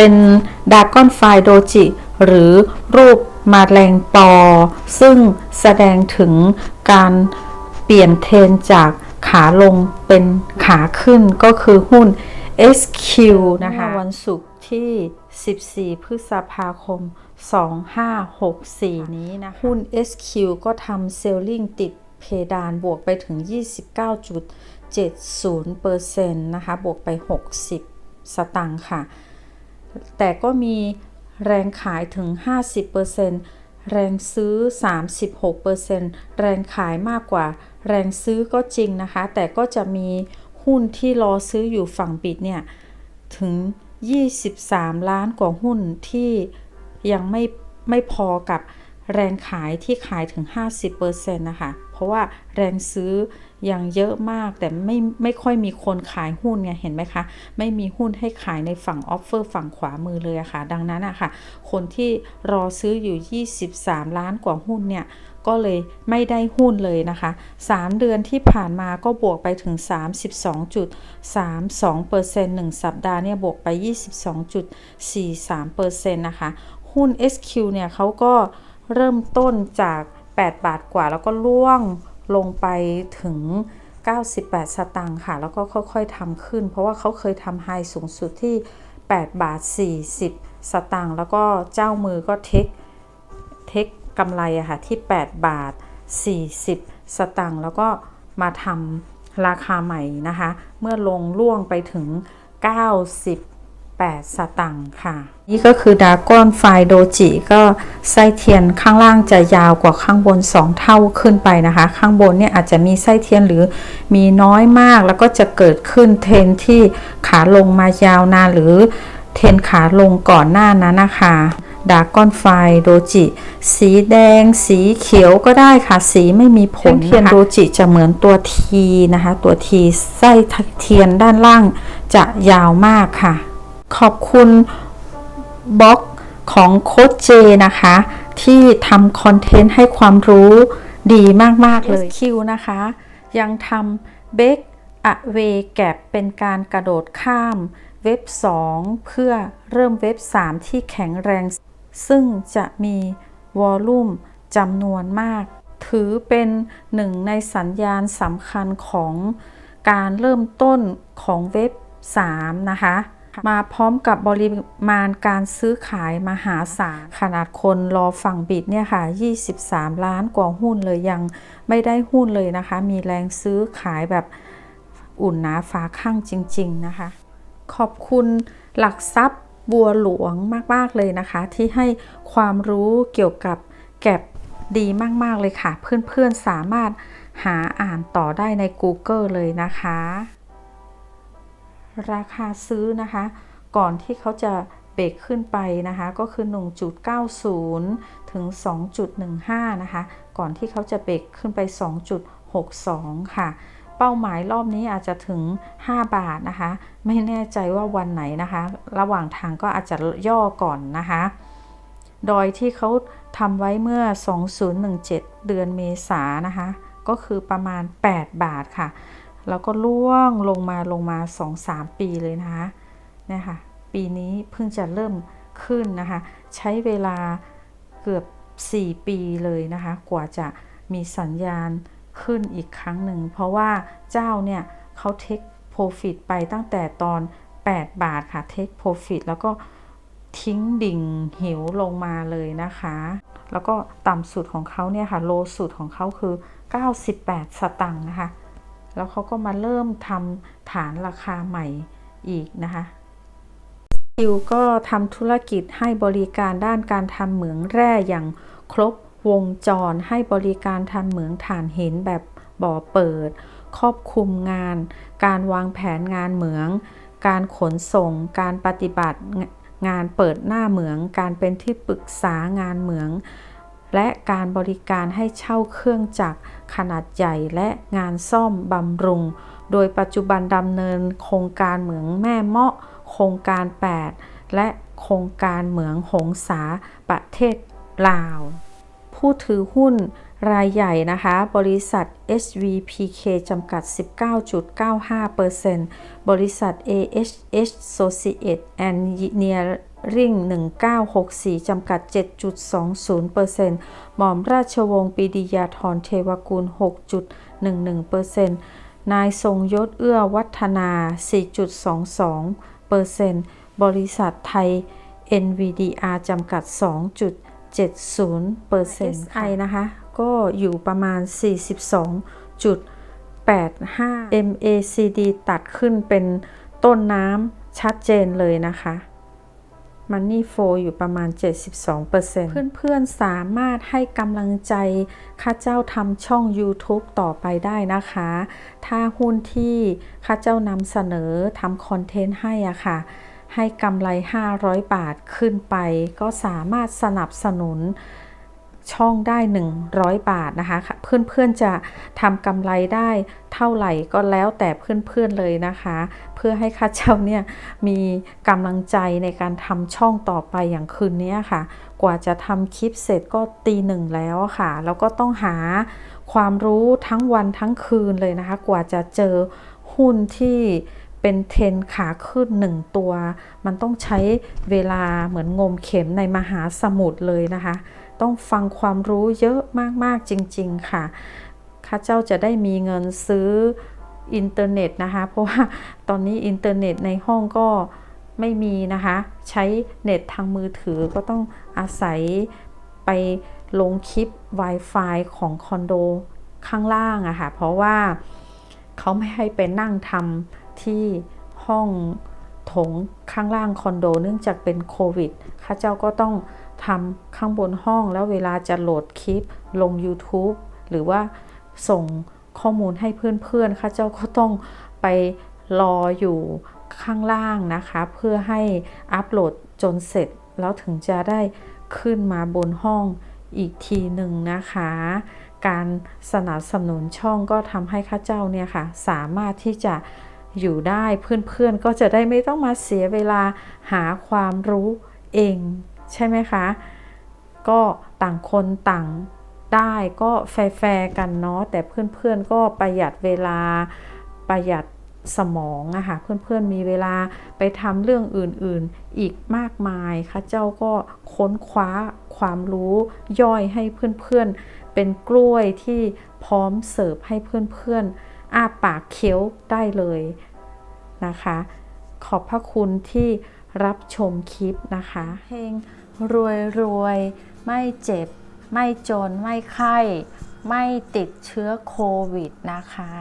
เป็นดากอนไฟโดจิ หรือรูปมาแรงปอ ซึ่งแสดงถึงการเปลี่ยนเทรนจากขาลงเป็นขาขึ้นก็คือหุ้น SQ นะคะวันศุกร์ที่ 14 พฤษภาคม 2564 นี้นะหุ้น SQ ก็ทำเซลลิงติดเพดานบวกไปถึง 29.70%นะคะ บวกไป 60 สตังค์ค่ะ แต่ก็มีแรงขายถึง 50%แรงซื้อ 36%แรงขายมากกว่า แรงซื้อก็จริงนะคะ แต่ก็จะมีหุ้นที่รอซื้ออยู่ฝั่งบิดเนี่ยถึง 23 ล้านกว่าหุ้นที่ยังไม่ไม่พอกับแรงขายที่ขายถึง 50%นะคะ เพราะว่าแรงซื้อ ยังเยอะมากแต่ไม่ไม่ค่อยมีคนขายหุ้นไงเห็นไหมคะ ไม่มีหุ้นให้ขายในฝั่งออฟเฟอร์ฝั่งขวามือเลยอะค่ะ ดังนั้นอะค่ะ คนที่รอซื้ออยู่ 23 ล้านกว่าหุ้นเนี่ยก็เลยไม่ได้หุ้นเลยนะคะ 3 เดือนที่ผ่านมาก็บวกไปถึง 32.32% 1สัปดาห์เนี่ยบวกไป 22.43%นะคะ หุ้น SQ เนี่ยเขาก็เริ่มต้นจาก 8 บาทกว่าแล้วก็ล่วง ลงไปถึง 98 สตางค์ค่ะ แล้วก็ค่อยๆทำขึ้น เพราะว่าเขาเคยทำไฮสูงสุดที่ 8 บาท 40 สตางค์แล้วก็เจ้ามือก็เทคเทคกำไรอะค่ะที่ 8 บาท 40 สตางค์แล้วก็มาทำราคาใหม่นะคะ เมื่อลงล่วงไปถึง 98สตางค์ค่ะ นี่ก็คือดากอนไฟโดจิก็ไส้เทียนข้างล่างจะยาวกว่าข้างบน 2 เท่าขึ้นไปนะคะ ข้างบนเนี่ยอาจจะมีไส้เทียนหรือมีน้อยมากแล้วก็จะเกิดขึ้นเทรนที่ขาลงมายาวนานหรือเทรนขาลงก่อนหน้านั้นนะคะดากอนไฟโดจิ สีแดง สีเขียวก็ได้ค่ะ สีไม่มีผลเทียนโดจิจะเหมือนตัวทีนะคะ ตัวทีไส้เทียนด้านล่างจะยาวมากค่ะ ขอบคุณบล็อกของโค้ชเจนะคะ ที่ทำคอนเทนต์ให้ความรู้ดีมาก ๆ เลยคิวนะคะ ยังทำเบ k อะเวแกบเป็นการกระโดดข้ามเว็บ 2 เพื่อเริ่มเว็บ 3 ที่แข็งแรง ซึ่งจะมีวอลลุ่มจำนวนมาก ถือเป็นหนึ่งในสัญญาณสำคัญของการเริ่มต้นของเว็บ 3 นะคะ มาพร้อมกับบริมาณการซื้อขายมหาศาลขนาดคนรอฝั่งบิดเนี่ยค่ะ 23 ล้านกว่าหุ้นเลยยังไม่ได้หุ้นเลยนะคะ มีแรงซื้อขายแบบอุ่นหนาฟ้าข้างจริง ๆนะคะ ขอบคุณหลักทรัพย์บัวหลวงมาก ๆ เลยนะคะ ที่ให้ความรู้เกี่ยวกับแก็บดีมาก ๆ เลยค่ะ เพื่อน ๆ สามารถหาอ่านต่อได้ใน Google เลยนะคะ ราคาซื้อนะคะ ก่อนที่เขาจะเบรกขึ้นไปนะคะ ก็คือ 1.90 ถึง 2.15 นะคะ ก่อนที่เขาจะเบรกขึ้นไป 2.62 ค่ะ เป้าหมายรอบนี้อาจจะถึง 5 บาทนะคะ ไม่แน่ใจว่าวันไหนนะคะ ระหว่างทางก็อาจจะย่อก่อนนะคะโดยที่เขาทำไว้เมื่อ 2017 เดือนเมษานะคะ ก็คือประมาณ 8 บาทค่ะ แล้วก็ล่วงลงมาลงมา 2-3 ปีเลยนะคะเนี่ยค่ะปีนี้เพิ่งจะเริ่มขึ้นนะคะ ใช้เวลาเกือบ 4 ปีเลยนะคะ กว่าจะมีสัญญาณขึ้นอีกครั้งหนึ่ง เพราะว่าเจ้าเนี่ยเขาเทคโปรฟิตไปตั้งแต่ตอน 8 บาทค่ะเทคโปรฟิตแล้วก็ทิ้งดิ่งหิวลงมาเลยนะคะ แล้วก็ต่ำสุดของเขาเนี่ยค่ะ โลสุดของเขาคือ 98 สตังค์นะคะ แล้วเขาก็มาเริ่มทำฐานราคาใหม่อีกนะคะคิวก็ทำธุรกิจให้บริการด้านการทำเหมืองแร่อย่างครบวงจรให้บริการทำเหมืองถ่านหินแบบบ่อเปิด ครอบคลุมงาน การวางแผนงานเหมือง การขนส่ง การปฏิบัติงานเปิดหน้าเหมือง การเป็นที่ปรึกษางานเหมือง และการบริการให้เช่าเครื่องจักรขนาดใหญ่และงานซ่อมบำรุง โดยปัจจุบันดำเนินโครงการเหมืองแม่เมาะ โครงการ 8 และโครงการเหมืองหงสาประเทศลาว ผู้ถือหุ้นรายใหญ่นะคะ บริษัท HVPK จำกัด 19.95%บริษัท AHH Societe and Associate Engineering 1964 จำกัด 7.20%หม่อมราชวงศ์ปรีดียาธรเทวกุล 6.11%นายทรงยศเอื้อวัฒนา 4.22%บริษัทไทย NVDR จำกัด 2.70% SI นะคะ ก็อยู่ประมาณ 42.85 MACD ตัดขึ้นเป็นต้นน้ำชัดเจนเลยนะคะ Money Flow อยู่ประมาณ 72%เพื่อนๆสามารถให้กำลังใจข้าเจ้าทำช่อง YouTube ต่อไปได้นะคะ ถ้าหุ้นที่ข้าเจ้านำเสนอทำคอนเทนต์ให้อะค่ะ ให้กำไร 500 บาทขึ้นไป ก็สามารถสนับสนุน ช่องได้ 100 บาทนะคะเพื่อนๆจะทำกำไรได้เท่าไหร่ก็แล้วแต่เพื่อนๆเลยนะคะ เพื่อให้ข้าเจ้าเนี่ยมีกำลังใจในการทำช่องต่อไปอย่างคืนนี้ค่ะ กว่าจะทำคลิปเสร็จก็ตีหนึ่งแล้วค่ะ แล้วก็ต้องหาความรู้ทั้งวันทั้งคืนเลยนะคะ กว่าจะเจอหุ้นที่เป็นเทรนขาขึ้นหนึ่งตัว มันต้องใช้เวลาเหมือนงมเข็มในมหาสมุทรเลยนะคะ ต้องฟังความรู้เยอะมากๆจริง ๆ ค่ะข้าเจ้าจะได้มีเงินซื้ออินเทอร์เน็ตนะคะ เพราะว่าตอนนี้อินเทอร์เน็ตในห้องก็ไม่มีนะคะ ใช้เน็ตทางมือถือก็ต้องอาศัยไปลงคลิป Wi-Fi ของคอนโดข้างล่างอะค่ะ เพราะว่าเขาไม่ให้ไปนั่งทำที่ห้อง ถงข้างล่างคอนโด เนื่องจากเป็นโควิดข้าเจ้าก็ต้องทำข้างบนห้องแล้วเวลาจะโหลดคลิปลง YouTube หรือว่าส่งข้อมูลให้เพื่อนๆข้าเจ้าก็ต้องไปรออยู่ข้างล่างนะคะ เพื่อให้อัปโหลดจนเสร็จ แล้วถึงจะได้ขึ้นมาบนห้องอีกทีหนึ่งนะคะ การสนับสนุนช่องก็ทำให้ข้าเจ้าเนี่ยค่ะ สามารถที่จะ อยู่ได้เพื่อนๆก็จะได้ไม่ต้องมาเสียเวลาหาความรู้เองใช่ไหมคะ ก็ต่างคนต่างได้ก็แฟร์กันเนาะแต่เพื่อนๆก็ประหยัดเวลาประหยัดสมองอะค่ะเพื่อนๆมีเวลาไปทำเรื่องอื่นๆอีกมากมายค่ะเจ้าก็ค้นคว้าความรู้ย่อยให้เพื่อนๆ เป็นกล้วยที่พร้อมเสิร์ฟให้เพื่อนๆอ้าปากเคี้ยวได้เลย นะคะ ขอบพระคุณที่รับชมคลิปนะคะเพลงรวยรวยไม่เจ็บ ไม่จนไม่ไข้ ไม่ติดเชื้อโควิดนะคะ